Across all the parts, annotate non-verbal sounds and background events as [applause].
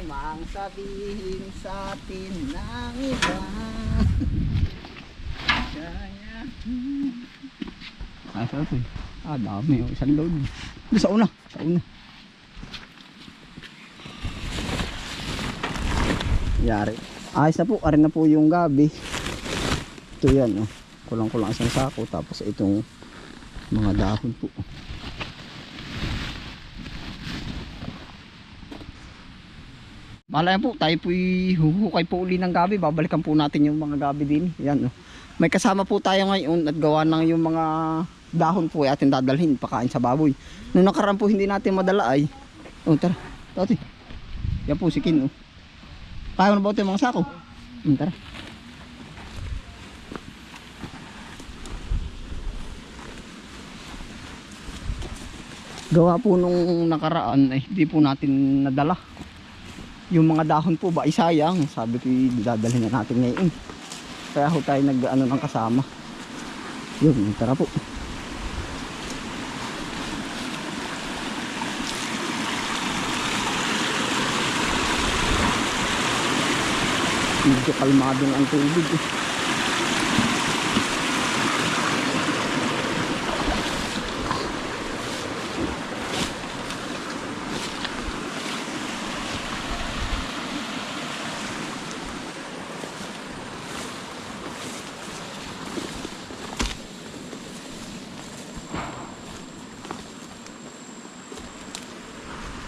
may mang sabihin sa atin ng iba. Kaya... Ah, sa ito eh. Ah, dami. Oh. Isang load. Sa una. Sa una. Yari. Ayos na po. Arin na po yung gabi. Ito yan. Oh. Kulang-kulang isang sako. Tapos itong mga dahon po. Malaya po, tayo po huhukay po uli ng gabi. Babalikan po natin yung mga gabi din. Yan, oh. May kasama po tayo ngayon at gawa ng yung mga dahon po ay atin dadalhin pakain sa baboy. Nung nakaraan po hindi natin madala ay. Oh, tara. Tati. Yan po si Kin. Oh. Kaya na ba ito yung mga sako? Hmm, tara. Gawa po nung nakaraan ay hindi po natin nadala yung mga dahon po ba isayang sabi ko dadalhin na natin ngayon. Kaya ho tayo nag ano ng kasama. Yun tara po. Medyo kalmado ang tubig eh.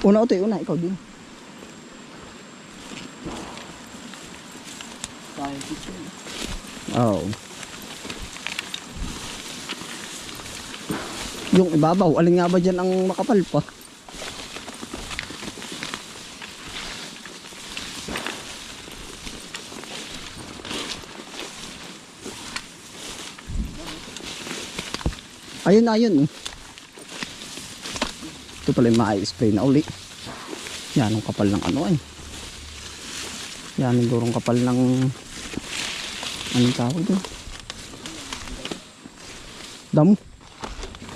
Una utoy una ikaw din Oo. Yung ibabaw, alin nga ba dyan ang makapal pa? Ayun na, ayun. oh. Ito pala yung ma-spray na uli. Yan ang kapal ng ano ay. Yan ang durong kapal ng anong tawag doon? Damo.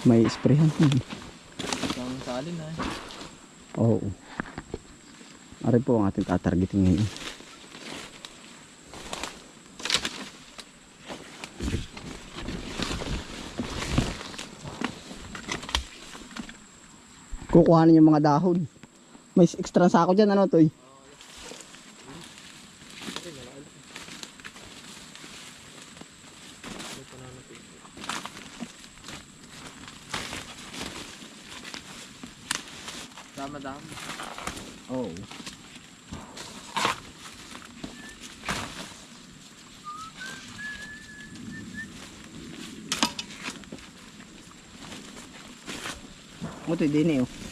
May sprayhan. Hmm. Ang salin na. Oo. Ari po ang ating tatargeting ngayon. Kukuhanin yung mga dahon. May extra sako dyan, ano to? Tama dam. Oo. Mo to din eh. oh.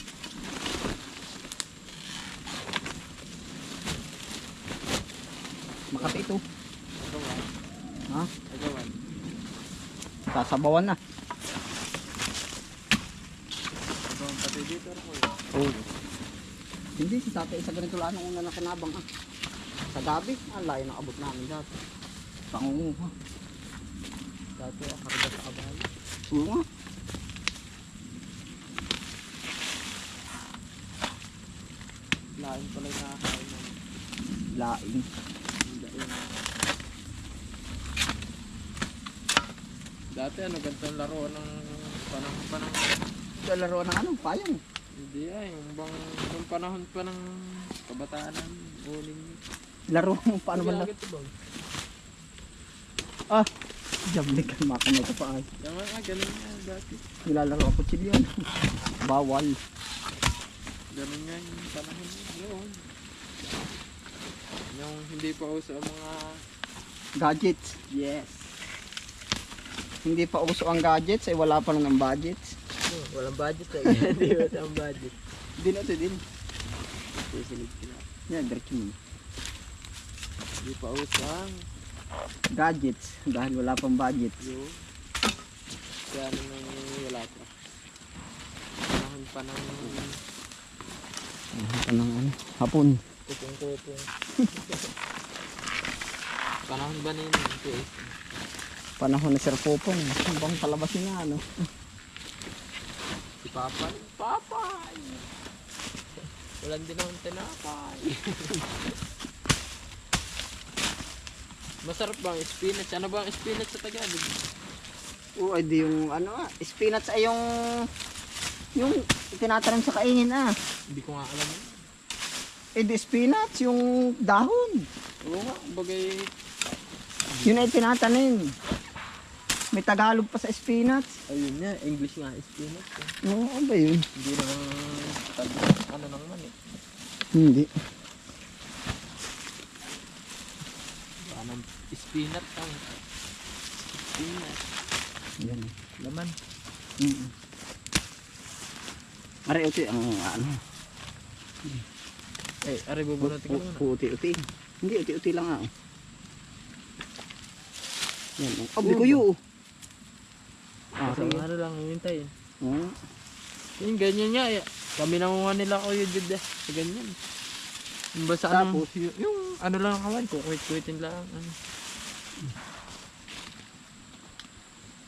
Makati ito. Agawan. Ha? Agawan. Sasabawan na. Eh. Oo. Hindi si tatay sa ganito lang nung una na kinabang ah. Sa gabi, ang layo ng abot namin dati. Pangunguha. Dati ako karga sa abal. Oo nga. Lain pala yung nakakain ng Dati ano, ganito ang laro ng panahon pa ng... Lalaro ng ano, payong. Hindi ay, yung bang yung panahon pa ng kabataan namin. Uling. Laro, paano laro? Ito bang? Ah, jablik ka makamay ko pa ay. Tama nga, ganun nga dati. Nilalaro ako chilyon. Bawal. Ganun nga yung panahon noon. Yung hindi pa uso ang mga Gadgets. Yes. Hindi pa uso ang gadgets, ay wala pa lang ng budgets. walang budget eh. [laughs] Hindi uso ang budget. Din ito din. Susunod sila. Yan, diretso mo. Hindi pa uso ang Gadgets. Dahil wala pang budgets. yun. Kaya nung wala pa. Panahon pa ng Ito ng ano, hapon. kupong-kupong. [laughs] Panahon ba na yun? Panahon na Sir Popong. Ang bang palabasin nga, ano. Si Papa. Papa! Walang din akong tinapay. [laughs] Masarap ba ang spinach? Ano ba ang spinach sa Tagalog? Oo, ay di yung ano ah, spinach ay yung yung tinatanim sa kaingin ah. Hindi ko nga alam. yun. Eh di spinach, yung dahon. Oo nga, bagay Yun ay tinatanim. May Tagalog pa sa spinach. Ayun nga, English nga spinach. eh. Oo, ano ba yun? Hindi naman ano naman eh. Hindi. Parang spinach ang spinach. Yan. Laman. Mm. Are ito ang ano, Eh, ari bubunutin ko muna. uti-uti. Hindi, uti-uti lang ah. Yan. Oh, oh bikuyo. Ah, Kasi sige. Ano lang, hihintayin. Oo. Yung ganyan nga, eh. kami nangunga nila ko yung. Sa ganyan. Yung basta Tapos? yung, yung ano lang ang kawan, kukwit-kwitin lang. Ano.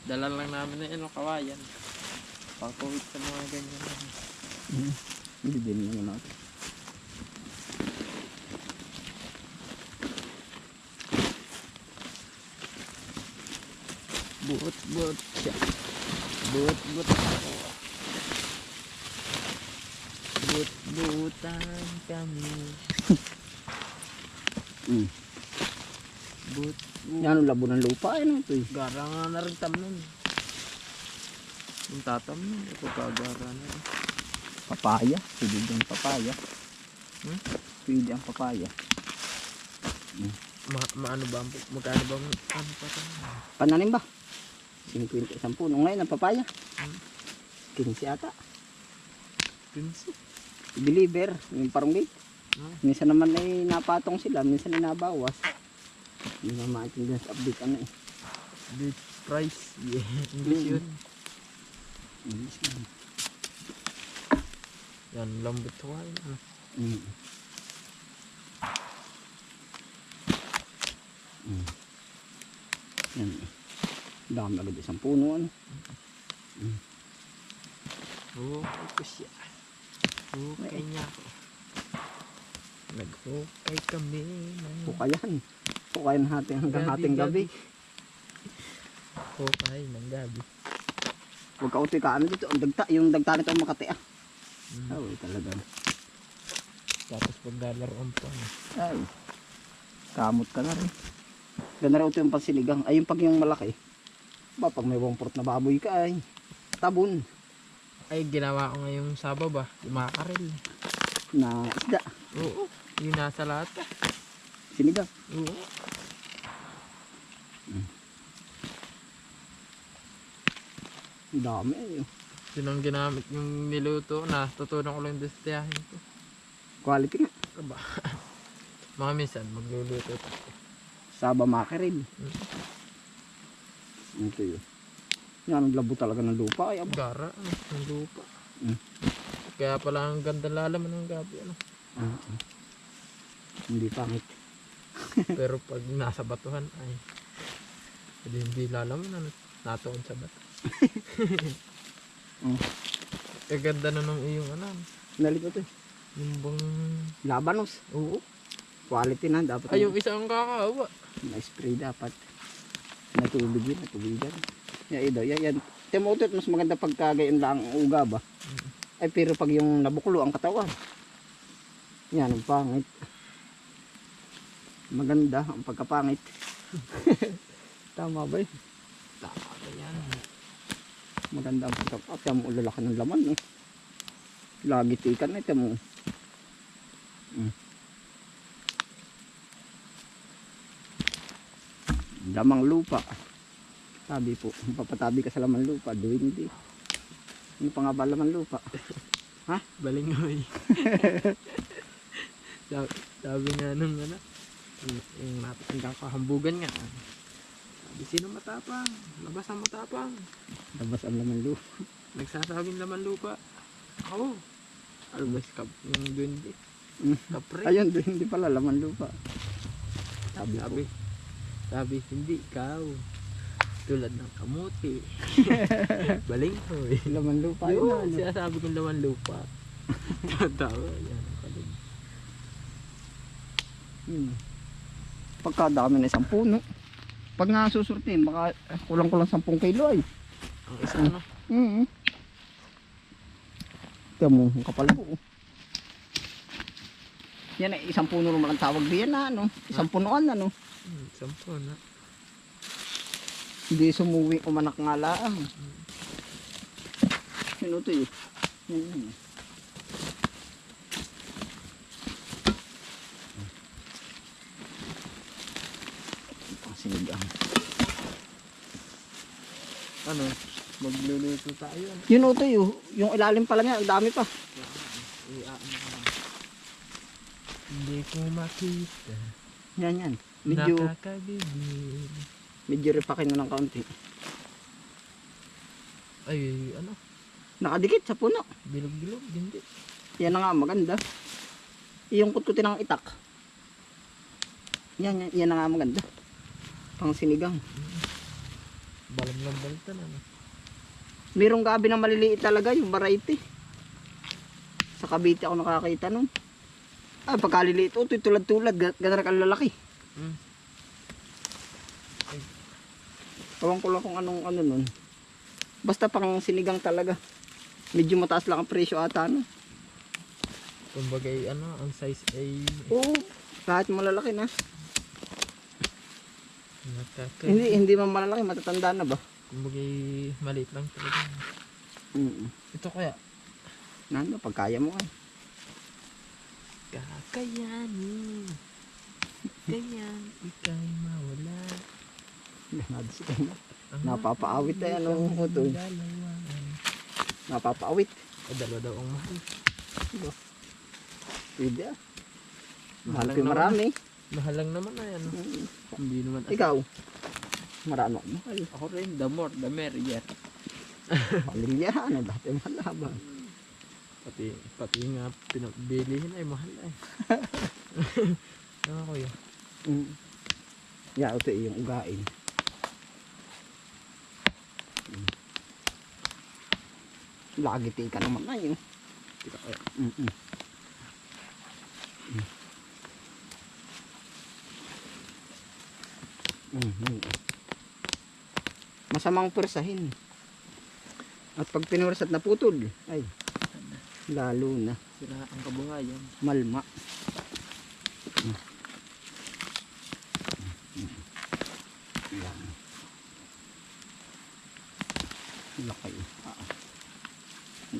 Dala lang namin na ano, kawayan. Pangkuwit sa mga ganyan. Mm. Hindi din yung natin. Buot, buot siya. Buot ako. Buot, buutan kami. [laughs] Mm. Buot. Yan ang labo ng lupa. Ano ito eh. Gara nga na rin tam nun. Yung tatam nun, ito kagara na rin. Papaya. Pwede ang papaya. Hmm? Pwede ang papaya. Ma, maano ba, magkano ba, ano pa ito? Pananim ba? 50 isang puno. Ngayon ang papaya. Hmm. 15 ata. Pinsi. Deliver. Yung parang gate. Hmm. Minsan naman ay napatong sila. Minsan ay nabawas. Hindi na maintindihan sa update ano eh. Big price. Yeah, English Mm. yun. English na. Yan, lambot ko ay. Ano? Mm. Mm. Yan. Dami agad isang puno ano. Oo, ko siya. Hukay niya ako. Naghukay kami. Pukayan. Pukayan natin hanggang hating gabi. Hukay ng gabi. Huwag ka utoy ka ano dito. Ang dagta, yung dagta nito ang makati ah. Mm. Ay, talaga. Tapos paglalaroan pa. Ay. Kamot ka na rin. Ganda rin ito yung pansinigang. Ay, yung pag yung malaki. Ba, pag may wamport na baboy ka ay. Tabon. Ay, ginawa ko ngayong saba ba? Karel. Na isda. Oo. Yung nasa lahat. Sinigang. Oo. Ang dami eh. Yun ang ginamit yung niluto na tutunan ko lang destiyahin ko. Quality nga. Aba. [laughs] mga minsan magluluto pa. Saba makeril. Mm. Ito yun. Yan ang labo talaga ng lupa. Ay, aba. Gara, ano, ng lupa. Mm. Kaya pala ang ganda lalaman ng gabi. Ano. Ah, ah. Hindi pangit. [laughs] Pero pag nasa batuhan ay hindi, hindi lalaman. Ano, natuon sa bato. Mm. [laughs] Ang ganda na ng iyong ano. Nalit ito eh. Yung bang... Labanos. Oo. Quality na. Dapat Ay, yung isang kakawa. na-spray dapat. Natubig yun. Natubigan. Yan, ito. Yan, yan. Timotot, mas maganda pagka gayon lang ang uga ba? Mm. Ay, pero pag yung nabuklo ang katawan. Yan, ang pangit. Maganda ang pagkapangit. [laughs] Tama ba yun? Tama ba yan? Maganda ang pagkapangit. Kaya mo lalaki ng laman. Eh. Lagi tikan na ito mo. Mm. Lamang lupa. Sabi po, papatabi ka sa lamang lupa. Doon hindi. Ano pa nga ba laman lupa? Balingoy. [laughs] sabi, sabi nga nung ano, yung, natin kakahambugan nga. Sabi, sino matapang? Labas ang matapang. Labas ang laman lupa. Nagsasabing laman lupa. Ako. Albas kap, yung duwende. Mm. Kapre. Ayun, hindi pala laman lupa. Sabi, Sabi, sabi, hindi ikaw. Tulad ng kamuti. [laughs] Balingoy. laman lupa. Ayun, Ayun, ano. sinasabi kong laman lupa. Tawa, yan. Kalig. Hmm. Pagkadami na isang puno. Pag nga susurtin, baka kulang-kulang 10 kilo ay. Ang isa ano? Mm Ito mo, ang kapal po. Yan ay isang puno naman ang tawag diyan na ano. Isang punuan ano. Hmm, sampo na. Hindi sumuwi umanak nga laang. Sino to eh? Yan, yan. Ang sinigang. Ano? Magluluto tayo. Yun o to yung, yung ilalim pa lang yan, ang dami pa. Iaan ko lang. Hindi ko makita. Yan yan. Medyo, Nakakabibig. medyo ripakin mo ng kaunti. Ay, ano? Nakadikit sa puno. Bilog-bilog. Hindi. Yan na nga maganda. Yung kutkutin ng itak. Yan, yan, yan na nga maganda. Pang sinigang. Balam lang baltan ano. Merong gabi na maliliit talaga, yung variety. Sa Cavite ako nakakita nun. Ah, pagkaliliit, oh, ito'y tulad-tulad, ga- ganun ka lalaki. Mm. Ewan ko lang kung anong ano nun. Basta pang sinigang talaga. Medyo mataas lang ang presyo ata, no? Kumbaga ano, ang size ay Oo, kahit malalaki na. nakaka... Hindi, hindi man malalaki, matatanda na ba? Kumbaga maliit lang talaga. Mm Ito kaya, Nando, pag kaya mo ay. Kakayanin. Ganyan, ikay mawala. Ganado si kanya. Ang Napapaawit ay ano mo to. dalawangan. Napapaawit. Dalawa daw ang mahal. Pwede ah. Mahal ko marami. Mahal lang naman ay ano. Mm. Hindi naman Ikaw, marami ako mahal. Ako rin, the more, the merrier. Pamilya, ano, dati malabang. Pati, pati nga pinabilihin ay mahal ay. Ano ko yun? Mm. Yeah, ito yung ugain. Mm. Lagi tika naman na yun. Tika kaya. Mm -mm. Mm -mm. Masamang persahin. At pag pinursat na putol, ay, lalo na, Sira ang kabuhayan. malma. Laki. Ah.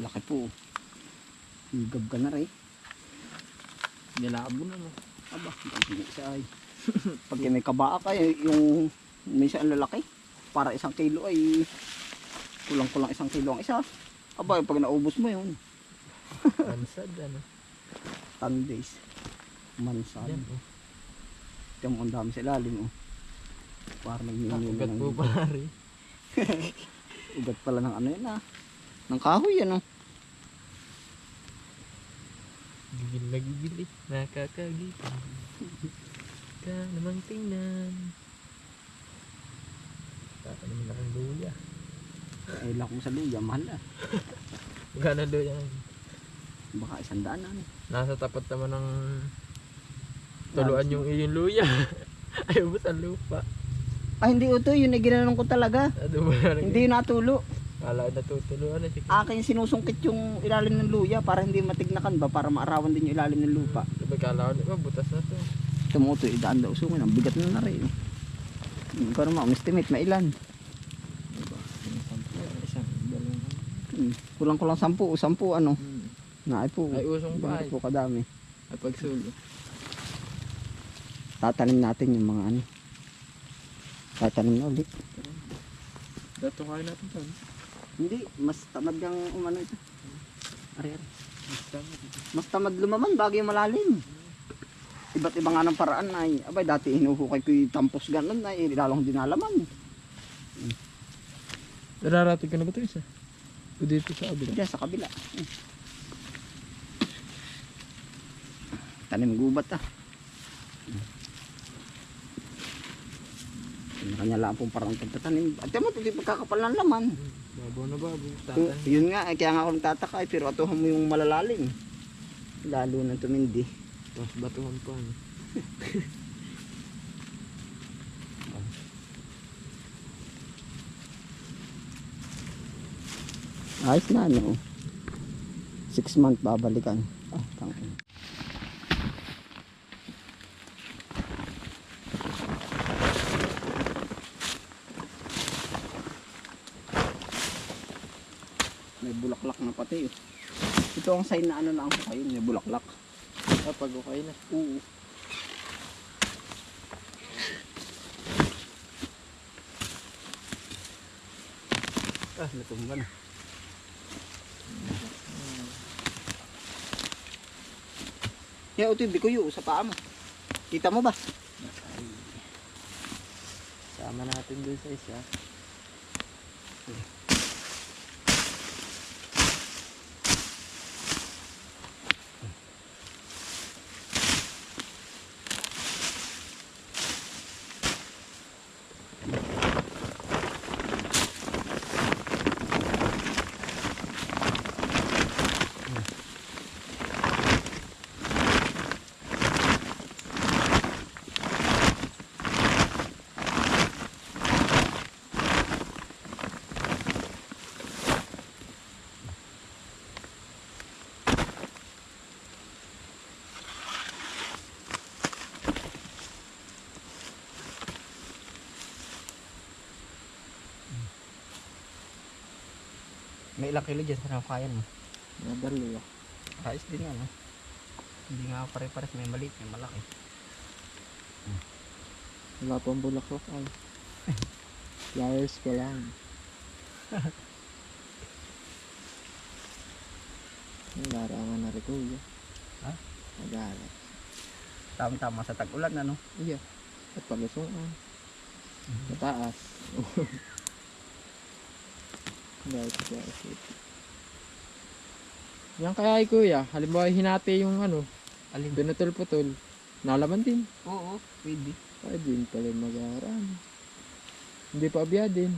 Laki po. Higab ka na rin. Nilabo na no. Aba, ay. [laughs] Pag may kabaa ka, eh, yung minsan ang lalaki, para isang kilo ay kulang-kulang isang kilo ang isa. Aba, pag naubos mo yun, Mansad ano. 10 days. Mansad. Yan oh. Ito mo ang dami sa ilalim, oh. Para nagninino Ugat po pala [laughs] rin. ugat pala ng ano yun, ah. Ng kahoy, ano. Gigil na gigil eh. Nakakagigil. Ka namang tingnan. Kaka naman na ang luya. Ay, lako sa luya, mahal ah. Magkano luya? Baka isang daan, ano. Nasa tapat naman ng tuluan yung iyong luya. Ay, ubos ang lupa. Ah, hindi ito, yun ay ginanong ko talaga. Mo na [laughs] Hindi yun natulo. Kala natutuluan na siya. Akin sinusungkit yung ilalim ng luya para hindi matignakan ba, para maarawan din yung ilalim ng lupa. Diba kala ko, diba, butas na to. Tumuto, idaan daw sungin. Ang bigat na na rin. Hmm, pero ma-estimate, mailan. Diba? Isang sampo, isang dalawang. Hmm, kulang-kulang sampu sampu, ano. Hmm. Na, ay po. Ay, usong pa ay. po kadami. Ay, pagsulo. Tatanim natin yung mga ano. Tatanim na ulit. Dato kayo natin to. Hindi, mas tamad yung umano ito. Ari, ari. Basta Mas tamad lumaman bago yung malalim. Iba't iba nga ng paraan ay, abay dati hinuhukay ko yung tampos ganun ay lalong dinalaman. Nararating ka na ba ito isa? O dito sa abila? Diyan sa kabila. Hmm. Tanim gubat ah. Kanya-kanya lang pong parang pagtatanim. At mo, hindi pagkakapal ng laman. Babaw na. Kung- Tatan. yun nga, eh, kaya nga ako nagtataka eh, pero atuhan mo yung malalalim. Lalo na tumindi. Tapos batuhan pa. ano. [laughs] Ayos na, ano. Six month babalikan. Ah, tangin. May pati. oh. Ito ang sign na ano na ang kayo, may bulaklak. Kapag okay na. Oo. Ah, natumba na. Ya, ito yung bikuyo sa paa mo. Kita mo ba? Sama natin doon sa isa. May ilang kilo dyan sa nakayan mo. Nadalo. Ayos din yan, no? Hindi nga pare-pares may maliit, may malaki. Wala pang bulaklak ay. [laughs] Flowers pa lang. [laughs] Nalarangan na rin kuya. Ha? Nagalat. Tama-tama sa tag-ulan, ano? Iya. At palusungan. Mataas. [laughs] Yan kaya ay kuya. Halimbawa hinati yung ano. Alin? Pinutol-putol. Nalaman din. Oo, pwede. Ay, din pala mag-aaral. Hindi pa abya din.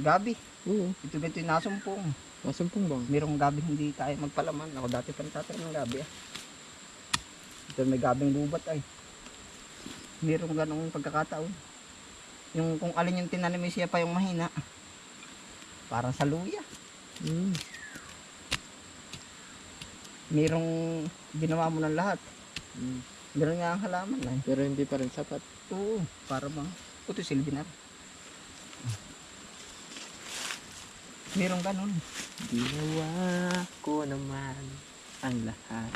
Gabi. Oo. Ito ganito yung nasumpong. Masumpong bang? Merong gabi hindi tayo magpalaman. Ako dati pa nagtatanim ng gabi ah. Ito may gabing lubat ay. Merong ganong pagkakataon. Yung kung alin yung tinanim siya pa yung mahina. Parang sa luya. Mm. Merong ginawa mo ng lahat. Mm. Meron nga ang halaman ay. Pero hindi pa rin sapat. Oo, para bang. Ito silbi na. Merong ganon. Ginawa ko naman ang lahat.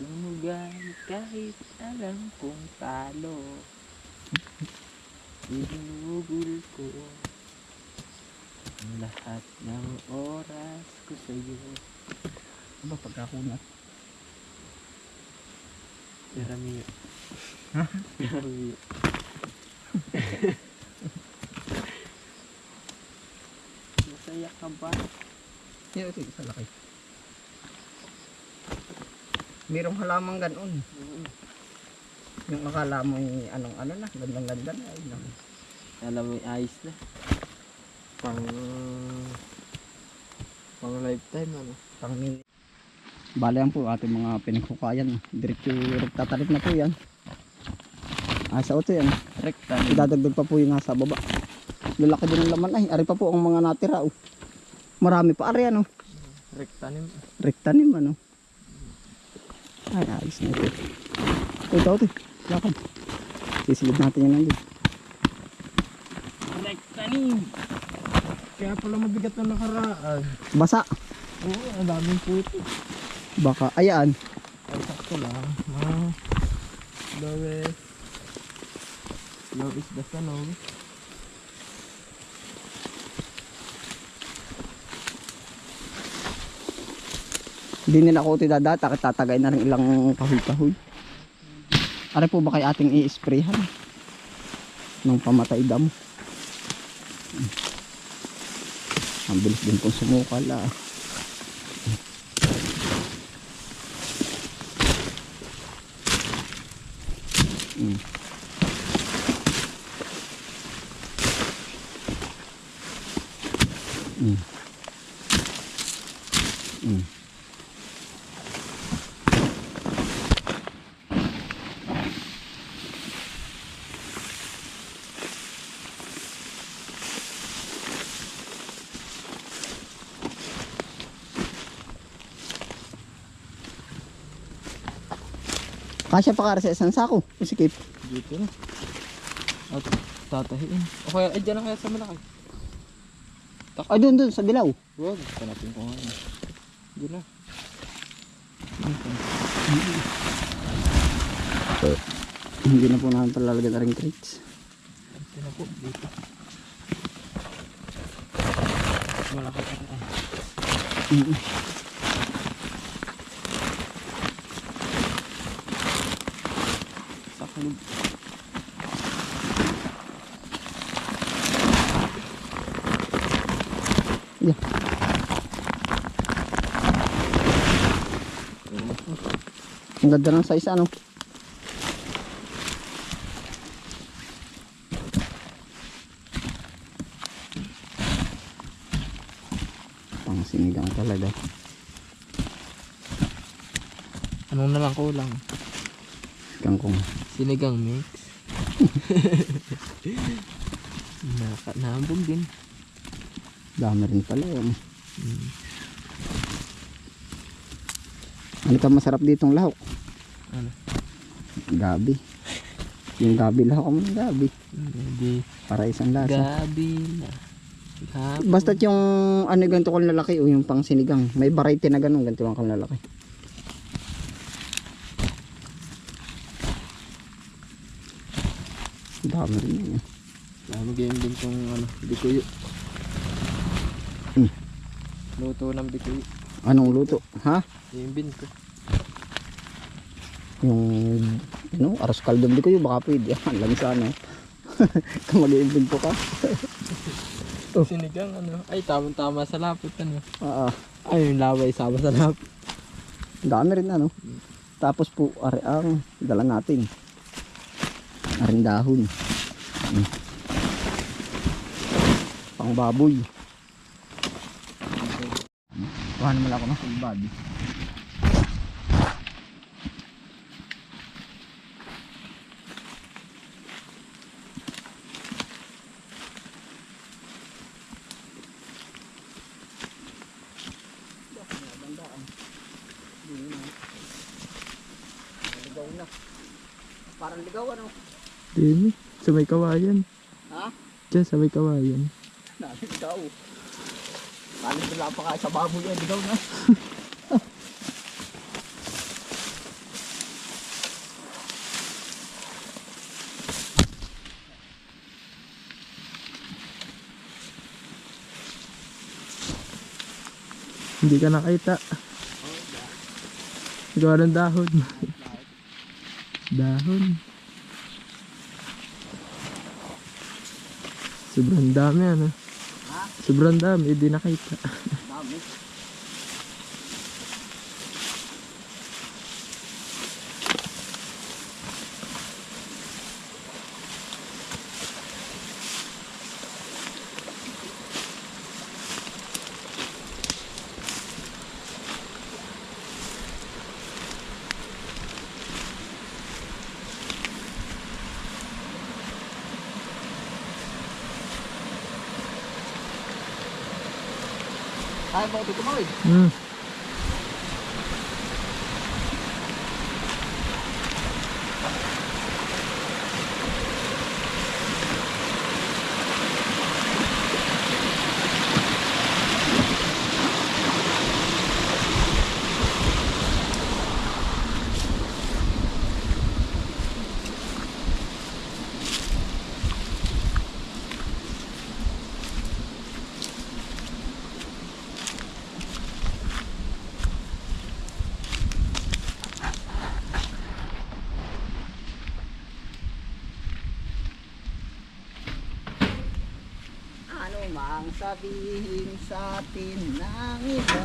Tumugal kahit alam kong talo. [laughs] Inugul ko ang lahat ng oras ko sa iyo. Aba, pagkakunat. Yaramiyo. Yaramiyo. [laughs] [laughs] Masaya ka ba? Yan, ito isa laki. Merong halamang ganon. Yung akala mo yung anong ano na, gandang ganda na. Alam mo yung ayos na. Pang... Pang lifetime ano. Pang mini. Bale yan po ating mga pinagkukayan. Diretso tatarik na po yan. Ah, sa auto yan. Rekta. Idadagdag pa po yung nasa baba. Lalaki din ang laman ay. Ari pa po ang mga natira. Oh. Marami pa. Ari ano. Rekta ni Rektanim ano. Ay, ayos na ito. Ito, ito. Lakad. Sisilid natin yan nandun. Rekta ni. Kaya pala mabigat na nakaraan. Basa. Oo, ang daming puto. Baka, ayan. Ay, sakto lang. Ah, lowest. Low is the sun, oh. Hindi nila ako tidadata at tatagay na rin ilang kahoy-kahoy. Ano po ba kay ating i-sprayhan? Nung pamatay damo. Hmm. Ang bilis din pong sumukal ah. Hmm. Kasya pa kara sa isang sako. Sikip. Dito na. At tatahiin. O kaya, eh, dyan na kaya sa malaki. Ay, doon, doon, sa dilaw. Huwag, hanapin ko nga. Dyan na. Hindi na po namin palalagyan na rin crates. Dito na po, dito. Malaki pa rin. Mm. Sa kulog. Yeah. Ang ganda ng size ano. Pang sinigang talaga. Anong na lang kulang? Kangkong. Sinigang mix. [laughs] Naka, nahambog din. Dami rin pala yun. Mm. Ano ka masarap ditong lahok? Ano? Gabi. Yung gabi lahok mo ng gabi. Hindi. Para isang lasa. Gabi na. Hapon. Basta't yung ano ganito kalalaki o yung pang sinigang. May variety na ganun ganito lang kalalaki. Dami rin yun. Dami game din tong ano, bikuyo. Mm. Luto ng bikuyo. Anong luto? Ha? Game bin ko. Yung ano, aros kaldo di ko yung baka pwede. Yan lang sana. Kung mag-iimbento ka. [laughs] Oh. Sinigang ano. Ay, tamang-tama sa lapot ano. Ah. Ay, yung laway sama sa lapot. dami rin ano. Tapos po, ari ang dala natin. Aring dahon. Mm. Pang baboy. Kuha naman ako ng full body. Din, sa may kawayan. Ha? Diyan sa may kawayan. Naligaw. Halos wala pa kaya sa baboy yan, ligaw na. [laughs] Hindi ka nakita. Gawa ng dahon. dahon. Sobrang dami ano. Ha? Sobrang dami, hindi nakita. Kaya mo dito mawid. Hmm. Ano mang sabihin sa atin ng iba.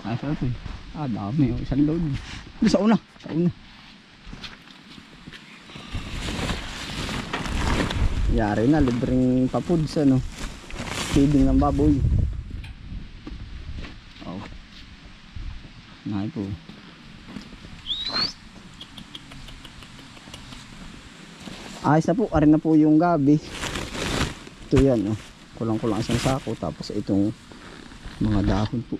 Kaya saan ito eh? Ah, dami oh. Isang load. Sa una Sa una. Yari na, libreng papuds ano. Feeding ng baboy. Oh. Nahay po Ayos na po, arin na po yung gabi. Ito yan, oh. Kulang-kulang isang sako. Tapos itong mga dahon po.